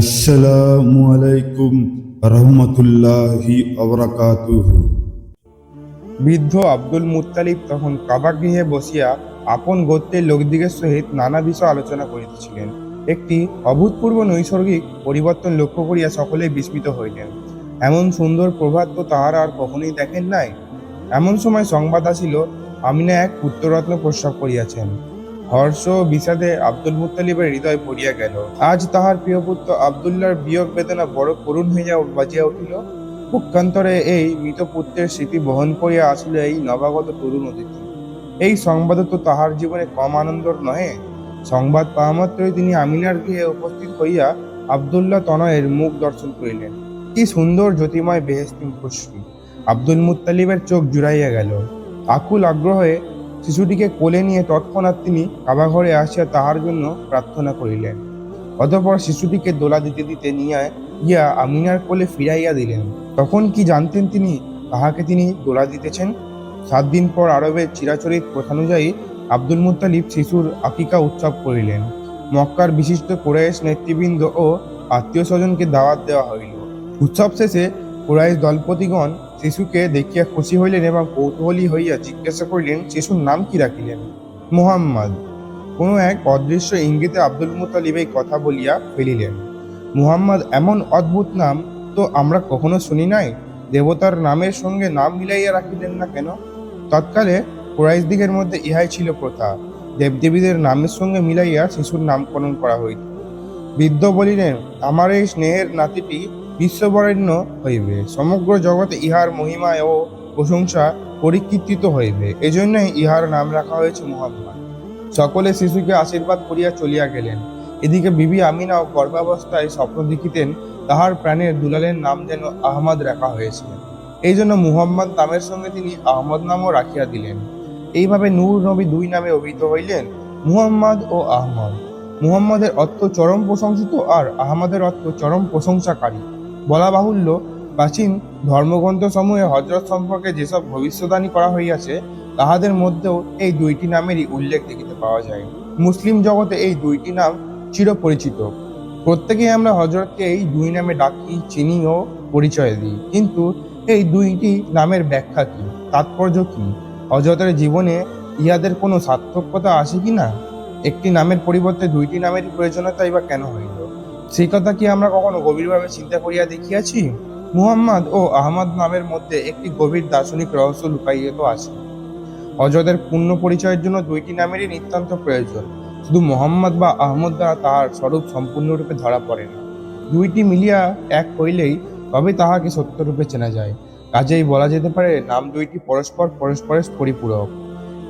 আসসালামু আলাইকুম রহমতুল্লাহি বৃদ্ধ আব্দুল মুত্তালিব তখন কাবা গৃহে বসিয়া আপন গোত্রের লোকদিগের সহিত নানা বিষয় আলোচনা করিতেছিলেন। একটি অভূতপূর্ব নৈসর্গিক পরিবর্তন লক্ষ্য করিয়া সকলেই বিস্মিত হইলেন। এমন সুন্দর প্রভাত তো তাহারা আর কখনোই দেখেন নাই? এমন সময় সংবাদ আসিল, আমিনা এক পুত্ররত্ন প্রস্রাব করিয়াছেন। হর্ষ বিষাদে আব্দুল মুত্তালিবের হৃদয় পড়িয়া গেল। আজ তাহার প্রিয় পুত্র আবদুল্লাহর বিয়োগ বেদনা বড় করুণ হইয়া বাজিয়া উঠিল। পক্ষান্তরে এই মৃত পুত্রের স্মৃতি বহন করিয়া আসিল এই নবাগত তরুণ অতিথি এই সংবাদ তো তাহার জীবনে কম আনন্দর নহে। সংবাদ পাওয়া মাত্রই তিনি আমিনার গৃহে উপস্থিত হইয়া আবদুল্লাহ তনয়ের মুখ দর্শন করিলেন। কি সুন্দর জ্যোতিময় বেহেস্তিম খুশি আব্দুল মুত্তালিবের চোখ জুড়াইয়া গেল। আকুল আগ্রহে শিশুটিকে কোলে নিয়ে তৎক্ষণাৎ তিনি কাবাঘরে আসিয়া তাহার জন্য প্রার্থনা করিলেন। অতঃপর শিশুটিকে দোলা দিতে দিতে নিয়ে গিয়া আমিনার কোলে ফিরাইয়া দিলেন। তখন কি জানতেন তিনি তাহাকে তিনি দোলা দিতেছেন? সাত দিন পর আরবের চিরাচরিত প্রথানুযায়ী আব্দুল মুত্তালিব শিশুর আকিকা উৎসব করিলেন। মক্কার বিশিষ্ট কোরাইশ নেতৃবৃন্দ ও আত্মীয় স্বজনকে দাওয়াত দেওয়া হইল। উৎসব শেষে কোরাইশ দলপতিগণ শিশুকে দেখিয়া খুশি হইলেন এবং কৌতূহলী হইয়া জিজ্ঞাসা করিলেন শিশুর নাম কি রাখিলেন? মুহাম্মদ। কোনো এক অদৃশ্য ইঙ্গিতে আব্দুল মুতালিব এই কথা বলিয়া ফেলিলেন, মুহাম্মদ, এমন অদ্ভুত নাম তো আমরা কখনো শুনি নাই। দেবতার নামের সঙ্গে নাম মিলাইয়া রাখিলেন না কেন? তৎকালে দিগের মধ্যে ইহাই ছিল প্রথা। দেবদেবীদের নামের সঙ্গে মিলাইয়া শিশুর নামকরণ করা হইত। বৃদ্ধ বলিলেন, আমার এই স্নেহের নাতিটি বিশ্ববরেণ্য হইবে। সমগ্র জগতে ইহার মহিমা ও প্রশংসা পরিকীর্তিত হইবে। এজন্যই ইহার নাম রাখা হয়েছে মুহাম্মদ সকলে শিশুকে আশীর্বাদ করিয়া চলিয়া গেলেন। এদিকে বিবি আমিনা ও গর্ভাবস্থায় স্বপ্ন দেখিতেন, তাহার প্রাণের দুলালের নাম যেন আহমদ রাখা হয়েছে। এই জন্য মুহাম্মদ নামের সঙ্গে তিনি আহমদ নামও রাখিয়া দিলেন। এইভাবে নূর নবী দুই নামে অভিহিত হইলেন, মুহাম্মদ ও আহমদ। মুহাম্মদের অর্থ চরম প্রশংসিত আর আহমদের অর্থ চরম প্রশংসাকারী। বলা বাহুল্য, প্রাচীন ধর্মগ্রন্থ সমূহে হজরত সম্পর্কে যেসব ভবিষ্যদ্বাণী করা হইয়াছে, তাহাদের মধ্যেও এই দুইটি নামেরই উল্লেখ দেখিতে পাওয়া যায়। মুসলিম জগতে এই দুইটি নাম চিরপরিচিত। প্রত্যেকেই আমরা হজরতকে এই দুই নামে ডাকি, চিনি ও পরিচয় দিই। কিন্তু এই দুইটি নামের ব্যাখ্যা কি? তাৎপর্য কি? হজরতের জীবনে ইহাদের কোনো সার্থকতা আসে কি না একটি নামের পরিবর্তে দুইটি নামেরই প্রয়োজনীয়তাই বা কেন হইল সেই কথা কি আমরা কখনো গভীরভাবে চিন্তা করিয়া দেখিয়াছি? মুহাম্মদ ও আহমদ নামের মধ্যে একটি গভীর দার্শনিক রহস্য লুকাইয়া তো আছে। হজরতের পূর্ণ পরিচয়ের জন্য দুইটি নামেরই নিতান্ত প্রয়োজন। শুধু মোহাম্মদ বা আহমদ দ্বারা তাহার স্বরূপ সম্পূর্ণরূপে ধরা পড়ে না। দুইটি মিলিয়া এক হইলেই তবে তাহাকে সত্যরূপে চেনা যায়। কাজেই বলা যেতে পারে, নাম দুইটি পরস্পর পরস্পরের পরিপূরক।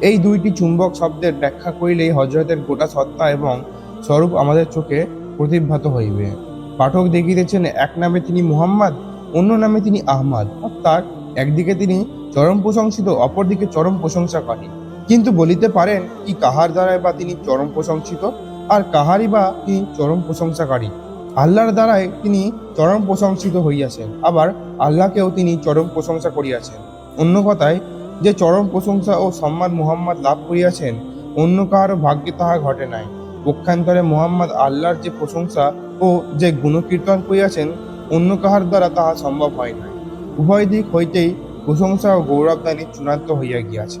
এই দুইটি চুম্বক শব্দের ব্যাখ্যা করিলেই হজরতের গোটা সত্তা এবং স্বরূপ আমাদের চোখে প্রতিভাত হইবে। পাঠক দেখিতেছেন, এক নামে তিনি মুহাম্মদ, অন্য নামে তিনি আহমদ। অর্থাৎ একদিকে তিনি চরম প্রশংসিত, অপরদিকে চরম প্রশংসাকারী। কিন্তু বলিতে পারেন, কি কাহার দ্বারাই বা তিনি চরম প্রশংসিত, আর কাহারই বা তিনি চরম প্রশংসাকারী। আল্লাহর দ্বারাই তিনি চরম প্রশংসিত হইয়াছেন, আবার আল্লাহকেও তিনি চরম প্রশংসা করিয়াছেন। অন্য কথায়, যে চরম প্রশংসা ও সম্মান মুহাম্মদ লাভ করিয়াছেন, অন্য কাহারও ভাগ্যে তাহা ঘটে নাই। পক্ষান্তরে মোহাম্মদ আল্লাহর যে প্রশংসা ও যে গুণকীর্তন করিয়াছেন, অন্য কাহার দ্বারা তাহা সম্ভব হয় নাই। উভয় দিক হইতেই প্রশংসা ও গৌরবদানী চূড়ান্ত হইয়া গিয়াছে।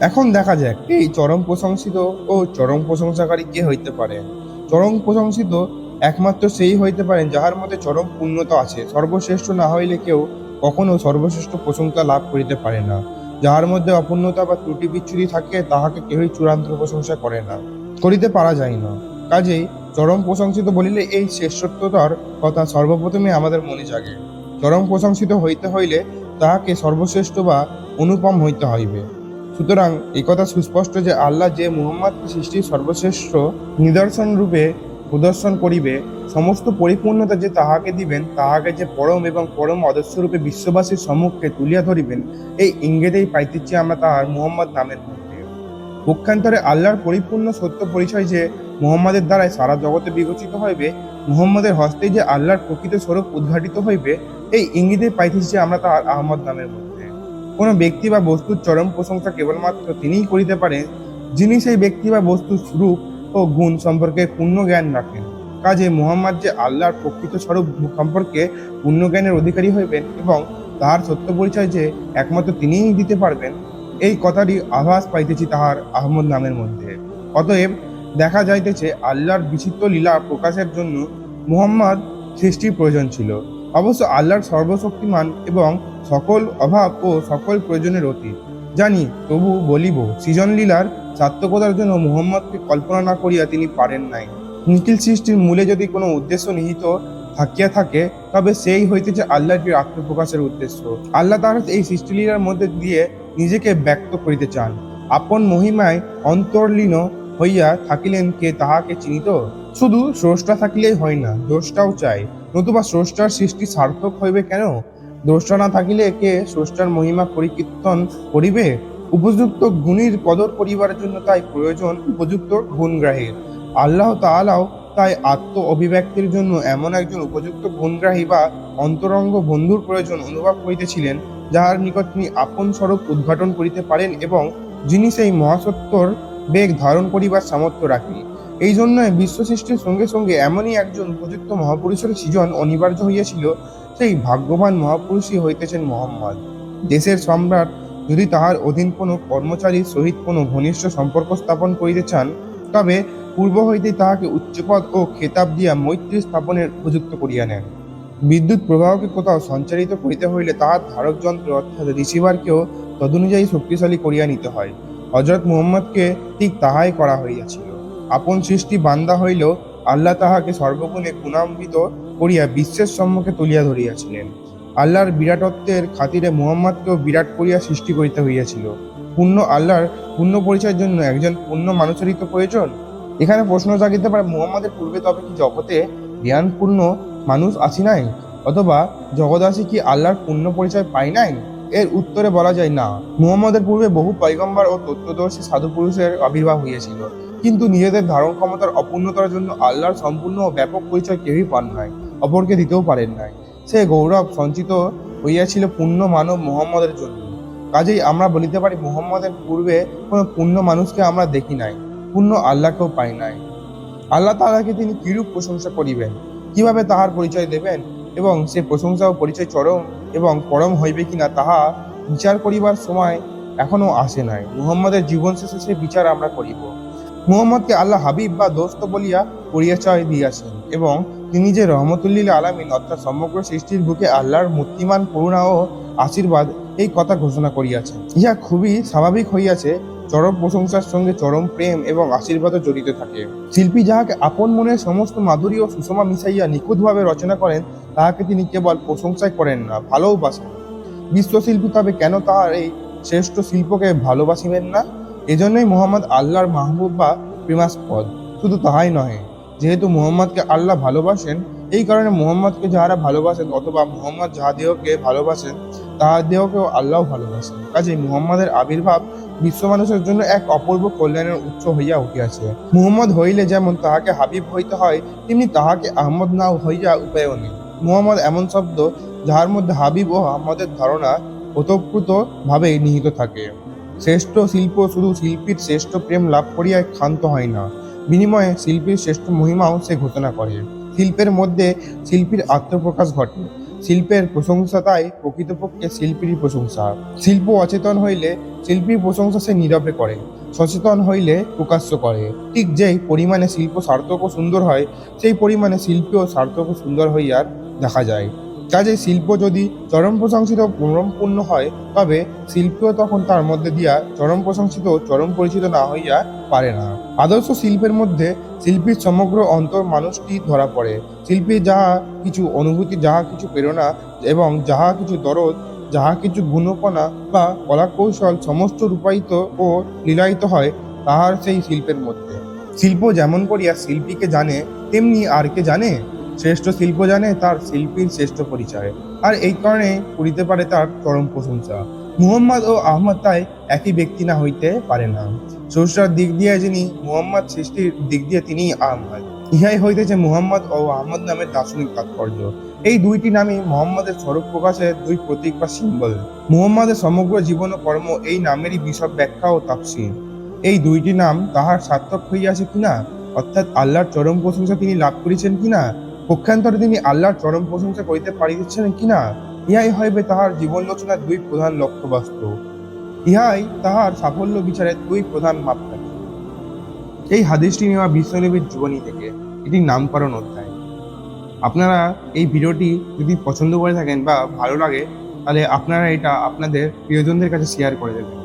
এখন দেখা যাক, এই চরম প্রশংসিত ও চরম প্রশংসাকারী কে হইতে পারে? চরম প্রশংসিত একমাত্র সেই হইতে পারেন যাহার মধ্যে চরম পূর্ণতা আছে। সর্বশ্রেষ্ঠ না হইলে কেউ কখনো সর্বশ্রেষ্ঠ প্রশংসা লাভ করিতে পারে না। যাহার মধ্যে অপূর্ণতা বা ত্রুটি বিচ্ছুরি থাকে, তাহাকে কেউই চূড়ান্ত প্রশংসা করে না। করিতে পারা যায় না। কাজেই চরম প্রশংসিত বলিলে এই শ্রেষ্ঠত্বতার কথা সর্বপ্রথমে আমাদের মনে জাগে। চরম প্রশংসিত হইতে হইলে তাহাকে সর্বশ্রেষ্ঠ বা অনুপম হইতে হইবে। সুতরাং একথা সুস্পষ্ট যে আল্লাহ যে মুহাম্মদকে সৃষ্টির সর্বশ্রেষ্ঠ নিদর্শন রূপে প্রদর্শন করিবে, সমস্ত পরিপূর্ণতা যে তাহাকে দিবেন, তাহাকে যে পরম এবং পরম আদর্শ রূপে বিশ্ববাসীর সম্মুখে তুলিয়া ধরিবেন, এই ইঙ্গিতেই পাইতেছি আমরা তাহার মুহাম্মদ নামের মধ্যে। পক্ষান্তরে আল্লাহর পরিপূর্ণ সত্য পরিচয় যে মোহাম্মদের দ্বারাই সারা জগতে বিবেচিত হইবে, মুহাম্মদের হস্তেই যে আল্লাহর প্রকৃত স্বরূপ উদ্ঘাটিত হইবে, এই ইঙ্গিতে পাইতেছি যে আমরা তাহার আহমদ নামের মধ্যে। কোনো ব্যক্তি বা বস্তুর চরম প্রশংসা কেবলমাত্র তিনিই করিতে পারেন, যিনি সেই ব্যক্তি বা বস্তুর রূপ ও গুণ সম্পর্কে পূর্ণ জ্ঞান রাখেন। কাজে মুহাম্মদ যে আল্লাহর প্রকৃত স্বরূপ সম্পর্কে পূর্ণ জ্ঞানের অধিকারী হইবেন এবং তাহার সত্য পরিচয় যে একমাত্র তিনিই দিতে পারবেন এই কথাটি আভাস পাইতেছি তাহার আহমদ নামের মধ্যে। অতএব দেখা যাইতেছে, আল্লাহর বিচিত্র লীলা প্রকাশের জন্য মুহাম্মদ সৃষ্টির প্রয়োজন ছিল। অবশ্য আল্লাহর সর্বশক্তিমান এবং সকল অভাব ও সকল প্রয়োজনের অতীত। জানি, তবু বলিব সৃজন লীলার সার্থকতার জন্য মুহম্মদকে কল্পনা না করিয়া তিনি পারেন নাই। নিখিল সৃষ্টির মূলে যদি কোনো উদ্দেশ্য নিহিত থাকিয়া থাকে, তবে সেই হইতেছে আল্লাহর আত্মপ্রকাশের উদ্দেশ্য। আল্লাহ তাহার এই সৃষ্টিলীলার মধ্যে দিয়ে নিজেকে ব্যক্ত করিতে চান। আপন মহিমায় অন্তর্লীন হইয়া থাকিলেন কে তাহাকে চিনিত? শুধু স্রষ্টা থাকিলেই হয় না, দ্রষ্টাও চাই নতুবা স্রষ্টার সৃষ্টি সার্থক হইবে কেন? দ্রষ্টা না থাকিলে কে স্রষ্টার মহিমা পরিকীর্তন করিবে? উপযুক্ত গুণীর কদর করিবার জন্য তাই প্রয়োজন উপযুক্ত গুণগ্রাহীর। আল্লাহ তাআলাও তাই আত্ম অভিব্যক্তির জন্য এমন একজন উপযুক্ত গুণগ্রাহী বা অন্তরঙ্গ বন্ধুর প্রয়োজন অনুভব করিতেছিলেন, যাহার নিকট তিনি আপন স্বরূপ উদ্ঘাটন করিতে পারেন এবং যিনি সেই মহাসত্যর বেগ ধারণ করিবার সামর্থ্য রাখেন। এই জন্য বিশ্ব সৃষ্টির সঙ্গে সঙ্গে এমনই একজন উপযুক্ত মহাপুরুষের সৃজন অনিবার্য হইয়াছিল, সেই ভাগ্যবান মহাপুরুষই হইতেছেন মোহাম্মদ। দেশের সম্রাট যদি তাহার অধীন কোনো কর্মচারীর সহিত কোনো ঘনিষ্ঠ সম্পর্ক স্থাপন করিতে চান, তবে পূর্ব হইতে তাহাকে উচ্চপদ ও খেতাব দিয়া মৈত্রী স্থাপনের উপযুক্ত করিয়া নেন। বিদ্যুৎ প্রবাহকে কোথাও সঞ্চারিত করিতে হইলে তাহার ধারক যন্ত্র অর্থাৎ রিসিভারকেও তদনুযায়ী শক্তিশালী করিয়া নিতে হয়। হজরত মুহম্মদকে ঠিক তাহাই করা হইয়াছিল। আপন সৃষ্টি বান্দা হইলেও আল্লাহ তাহাকে সর্বগুণে গুণান্বিত করিয়া বিশ্বের সম্মুখে তুলিয়া ধরিয়াছিলেন। আল্লাহর বিরাটত্বের খাতিরে মুহাম্মদকেও বিরাট করিয়া সৃষ্টি করিতে হইয়াছিল। পূর্ণ আল্লাহর পূর্ণ পরিচয়ের জন্য একজন পূর্ণ মানুষেরই তো প্রয়োজন? এখানে প্রশ্ন জাগিতে পারে, মুহাম্মদের পূর্বে তবে কি জগতে জ্ঞানপূর্ণ মানুষ আসি নাই? অথবা জগদাসী কি আল্লাহর পূর্ণ পরিচয় পাই নাই? এর উত্তরে বলা যায় না। মুহাম্মদের পূর্বে বহু পয়গম্বর ও তত্ত্বদর্শী সাধু পুরুষের আবির্ভাব হইয়াছিল। কিন্তু নিজেদের ধারণ ক্ষমতার অপূর্ণতার জন্য আল্লাহর সম্পূর্ণ ও ব্যাপক পরিচয় কেউই পান নাই, অপরকে দিতেও পারেন নাই। সে গৌরব সঞ্চিত হইয়াছিল পূর্ণ মানব মুহাম্মদের জন্য। কাজেই আমরা বলিতে পারি, মুহাম্মদের পূর্বে কোনো পূর্ণ মানুষকে আমরা দেখি নাই। পূর্ণ আল্লাহকেও পাই নাই। আল্লাহ তাআলাকে তিনি কিরূপ প্রশংসা করিবেন? কীভাবে তাহার পরিচয় দেবেন? এবং সে প্রশংসা ও পরিচয় চরম এবং পরম হইবে কিনা তাহা বিচার করিবার সময় এখনও আসে নাই। মুহম্মদের জীবন শেষে সে বিচার আমরা করিব। মুহম্মদকে আল্লাহ হাবিব বা দোস্ত বলিয়া পরিচয় দিয়াছেন এবং তিনি যে রহমতুল্লিল আলামিন অর্থাৎ সমগ্র সৃষ্টির বুকে আল্লাহর মূর্তিমান করুণা ও আশীর্বাদ এই কথা ঘোষণা করিয়াছে। ইহা খুবই স্বাভাবিক হইয়াছে, চরম প্রশংসার সঙ্গে চরম প্রেম এবং আশীর্বাদও জড়িত থাকে। শিল্পী যাহাকে আপন মনের সমস্ত মাধুরী ও সুষমা মিশাইয়া নিখুঁতভাবে রচনা করেন, তাহাকে তিনি কেবল প্রশংসাই করেন না ভালোবাসেন বিশ্বশিল্পী তবে কেন তাহার এই শ্রেষ্ঠ শিল্পকে ভালোবাসিবেন না? এজন্যই মোহাম্মদ আল্লাহর মাহবুব বা প্রেমাস্পদ। শুধু তাহাই নহে, যেহেতু মোহাম্মদকে আল্লাহ ভালোবাসেন, এই কারণে মোহাম্মদকে যাহারা ভালোবাসেন অথবা মোহাম্মদ যাহাদেহকে ভালোবাসেন তাহাদেহকেও আল্লাহ ভালোবাসে কাজে মুহাম্মাদের আবির্ভাব বিশ্ব মানুষের জন্য এক অপূর্ব কল্যাণের উৎস হইয়া উঠিয়াছে। মুহম্মদ হইলে যেমন তাহাকে হাবিব হইতে হয়, তেমনি তাহাকে আহমদ না হইয়া উপায়ও নেই। মুহাম্মদ এমন শব্দ যাহার মধ্যে হাবিব ও আহমদের ধারণা ওতপ্রুত ভাবে নিহিত থাকে। শ্রেষ্ঠ শিল্প শুধু শিল্পীর শ্রেষ্ঠ প্রেম লাভ করিয়া ক্ষান্ত হয় না। বিনিময়ে শিল্পীর শ্রেষ্ঠ মহিমাও সে ঘোষণা করে। শিল্পের মধ্যে শিল্পীর আত্মপ্রকাশ ঘটে। শিল্পের প্রশংসা তাই প্রকৃতপক্ষে শিল্পীর প্রশংসা। শিল্প অচেতন হইলে শিল্পীর প্রশংসা সে নীরবে করে, সচেতন হইলে প্রকাশ্য করে। ঠিক যেই পরিমাণে শিল্প সার্থক সুন্দর হয়, সেই পরিমাণে শিল্পীও সার্থক সুন্দর হইয়ার দেখা যায়। কাজে শিল্প যদি চরম প্রশংসিত পরমপূর্ণ হয়, তবে শিল্পীও তখন তার মধ্যে দিয়া চরম প্রশংসিত, চরম পরিচিত না হইয়া পারে না। আদর্শ শিল্পের মধ্যে শিল্পীর সমগ্র অন্তর মানুষটি ধরা পড়ে। শিল্পী যাহা কিছু অনুভূতি, যাহা কিছু প্রেরণা এবং যাহা কিছু দরদ, যাহা কিছু গুণপনা বা কলাকৌশল সমস্ত রূপায়িত ও লীলায়িত হয়, তাহার সেই শিল্পের মধ্যে। শিল্প যেমন করিয়া শিল্পীকে জানে, তেমনি আর কে জানে? শ্রেষ্ঠ শিল্প জানে, তার শিল্পীর শ্রেষ্ঠ পরিচয়। আর এই কারণে করিতে পারে তার চরম প্রশংসা। মুহাম্মদ ও আহমদ তাই একই ব্যক্তি না হইতে পারে না। স্রষ্টার দিক দিয়ে যিনি মুহাম্মদ, সৃষ্টির দিক দিয়ে তিনি আহমদ। ইহাই হইতেছে মুহাম্মদ ও আহমদ নামের দার্শনিক তাৎপর্য। এই দুইটি নামই মোহাম্মদের স্বরূপ প্রকাশের দুই প্রতীক বা সিম্বল মুহাম্মদের সমগ্র জীবন ও কর্ম এই নামেরই বিশদ ব্যাখ্যা ও তাফসীর। এই দুইটি নাম তাহার সার্থক হইয়াছে কিনা? অর্থাৎ আল্লাহর চরম প্রশংসা তিনি লাভ করেছেন কিনা? পক্ষান্তরে তিনি আল্লাহর চরম প্রশংসা করিতে পারিতেছেন কিনা, ইহাই হইবে তাহার জীবন রচনার দুই প্রধান লক্ষ্যবস্তু। ইহাই তাহার সাফল্য বিচারের দুই প্রধান মাপকাঠি। এই হাদিসটি নেওয়া বিশ্বনবীর জীবনী থেকে এটি নামকরণ অধ্যায়। আপনারা এই ভিডিওটি যদি পছন্দ করে থাকেন বা ভালো লাগে, তাহলে আপনারা এটা আপনাদের প্রিয়জনদের কাছে শেয়ার করে দেবেন।